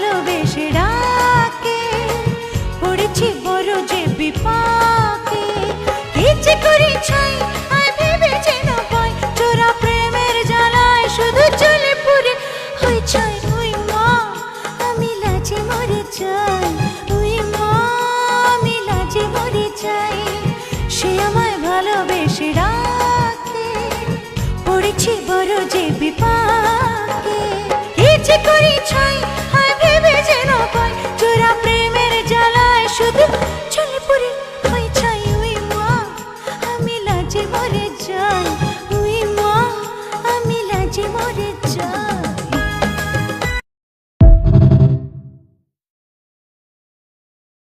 ভালোবেসে ডাকে, পড়েছি বড় যে বিপাকে। ইচ্ছে করে ছাই আর ভেবে যেন পাই চোরা প্রেমের জ্বালায় শুধু চলে পুরে। হই ছাই হই মা, আমি লাজে মরে যাই হই মা, আমি লাজে মরে যাই সে আমার বলে যায়